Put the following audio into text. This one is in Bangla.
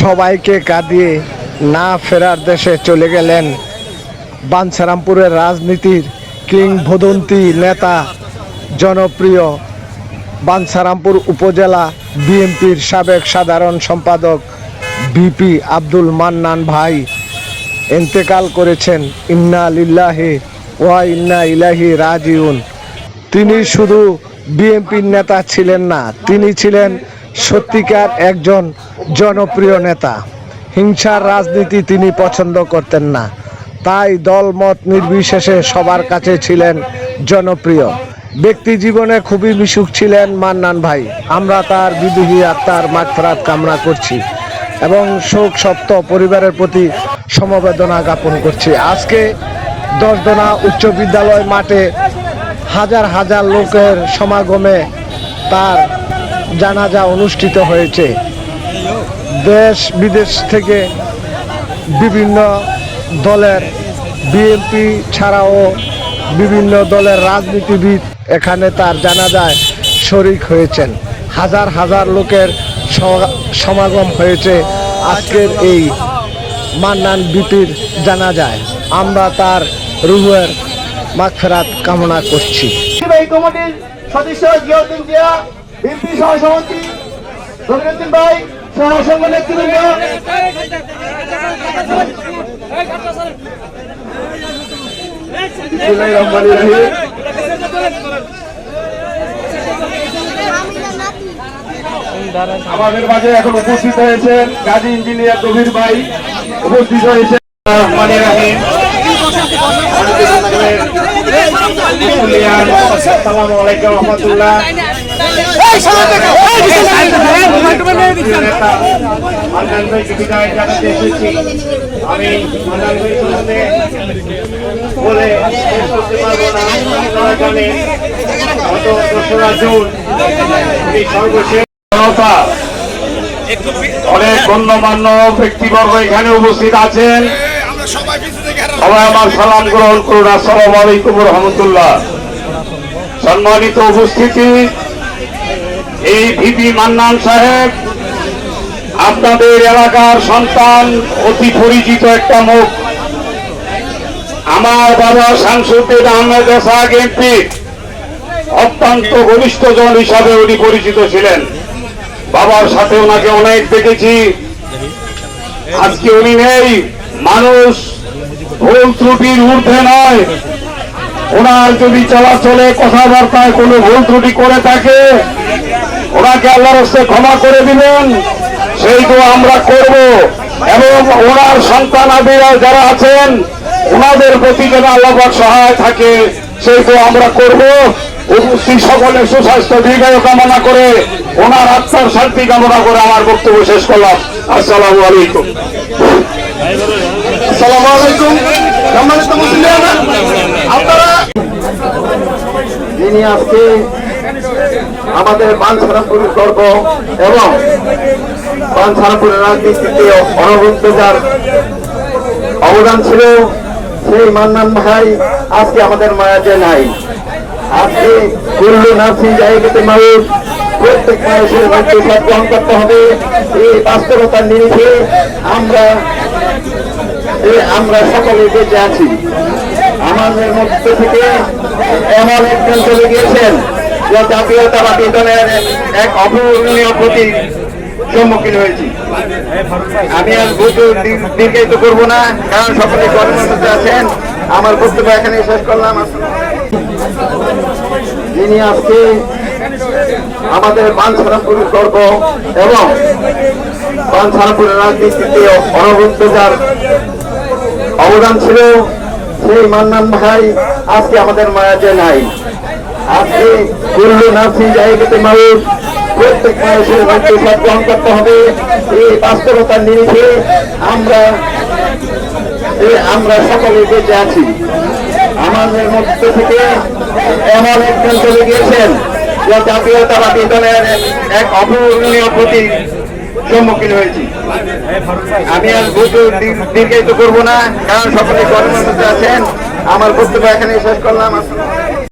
সবাইকে কাঁদিয়ে না ফেরার দেশে চলে গেলেন বাঞ্ছারামপুরের রাজনীতির কিংবদন্তি নেতা, জনপ্রিয় বাঞ্ছারামপুর উপজেলা বিএনপির সাবেক সাধারণ সম্পাদক বিপি আব্দুল মান্নান ভাই ইন্তেকাল করেছেন। ইন্না লিল্লাহি ওয়া ইন্না ইলাহি রাজিউন। তিনি শুধু বিএনপির নেতা ছিলেন না, তিনি ছিলেন সত্যিকার একজন জনপ্রিয় নেতা। হিংসার রাজনীতি তিনি পছন্দ করতেন না। তাই দলমত নির্বিশেষে সবার কাছে ছিলেন জনপ্রিয়। ব্যক্তি জীবনে খুবই মিশুক ছিলেন মান্নান ভাই। আমরা তার বিদেহী আত্মার মাগফরাত কামনা করছি এবং শোক সপ্ত পরিবারের প্রতি সমবেদনা জ্ঞাপন করছি। আজকে দশদনা উচ্চ বিদ্যালয় মাঠে হাজার হাজার লোকের সমাগমে তার জানাজা অনুষ্ঠিত হয়েছে। দেশ বিদেশ থেকে বিভিন্ন দলের বিএনপি ছাড়াও বিভিন্ন দলের রাজনীতিবিদ এখানে তার জানাজায় শরিক হয়েছেন। হাজার হাজার লোকের সমাগম হয়েছে আজকের এই মান্নান বিপির জানাজায়। আমরা তার রুহের মাগফেরাত কামনা করছি। কমিটির সদস্য জিয়াউদ্দিন জিয়া ভাই নেতৃবৃন্দ বিসমিল্লাহির রহমানির রহিম। আমাদের মাঝে এখন উপস্থিত হয়েছেন গাজী ইঞ্জিনিয়ার কবির ভাই উপস্থিত রহিম। আসসালামু আলাইকুম রহমতুল্লাহ অনেক গণ্যমান্য ব্যক্তিবর্গ এখানে উপস্থিত আছেন। সবাই আমার সালাম গ্রহণ করুন। আসসালামু আলাইকুম রহমতুল্লাহ। সম্মানিত উপস্থিতি এই ভিপি মান্নান সাহেব, আপনাদের এলাকার সন্তান, অতি পরিচিত একটা মুখ। আমার বাবা শামসুদ্দিন আহমেদ এসাক এমপি, অত্যন্ত ঘনিষ্ঠ জন হিসাবে উনি পরিচিত ছিলেন। বাবার সাথে ওনাকে অনেক দেখেছি। আজকে উনি নেই। মানুষ ভুল ত্রুটির ঊর্ধ্বে নয়। ওনার যদি চলাচলে কথাবার্তায় কোনো ভুল ত্রুটি করে থাকে, ওনাকে আল্লাহর হস্তে ক্ষমা করে দিবেন। সেই তো আমরা করব। এবং ওনার সন্তান আদিরা যারা আছেন, ওনাদের প্রতি যেন আল্লাহ সহায় থাকে, সেই তো আমরা করব। উপস্থিত সকলের সুস্বাস্থ্য, দীর্ঘায়ু কামনা করে ওনার আত্মার শান্তি কামনা করে আমার বক্তব্য শেষ করলাম। আসসালামু আলাইকুম। আসসালামু আলাইকুম। আপনারা যিনি আজকে আমাদের বাঞ্ছারামপুর গর্ব এবং বাঞ্ছারামপুরের রাজনীতিতে অনবদ্য যার অবদান ছিল, সেই মান্নান ভাই আজকে আমাদের মায়াতে নাই। আজকে কুল্লু নার্সিং জায়গাতে মানুষ প্রত্যেক মানুষের মধ্যে গ্রহণ করতে হবে। এই বাস্তবতার নিরিখে আমরা এ আমরা সকলে বেঁচে আছি। আমাদের মধ্য থেকে এমন একজন চলে গিয়েছেন, যে জাতীয়তাবাদী দলের এক অপূরণীয় প্রতি সম্মুখীন হয়েছি। আমি আর বহু দীর্ঘায়িত করব না, কারণ সকলে কর্মের মধ্যে আছেন। আমার বক্তব্য এখানে শেষ করলাম। যিনি আজকে আমাদের বাঞ্ছারামপুরের গর্ব এবং বাঞ্ছারামপুরের রাজনীতিতে অনবদ্য যার অবদান ছিল সেই মান্নান ভাই, আজকে আমাদের মায়াজে নাই। আজকে কুল্লু নার্সিং জায়গাতে মানুষ প্রত্যেক মানুষের মধ্যে সব গ্রহণ করতে হবে। এই বাস্তবতার নিরিখে আমরা আমরা সকলে বেঁচে আছি। আমাদের মধ্য থেকে এমন একজন চলে গিয়েছেন, যে জাতীয়তাবাদী দলের এক অপূরণীয় প্রতি সম্মুখীন হয়েছি আমি আর দীর্ঘায়িত করব না, কারণ সকলে মধ্যে আছেন আমার বক্তব্য এখানে শেষ করলাম।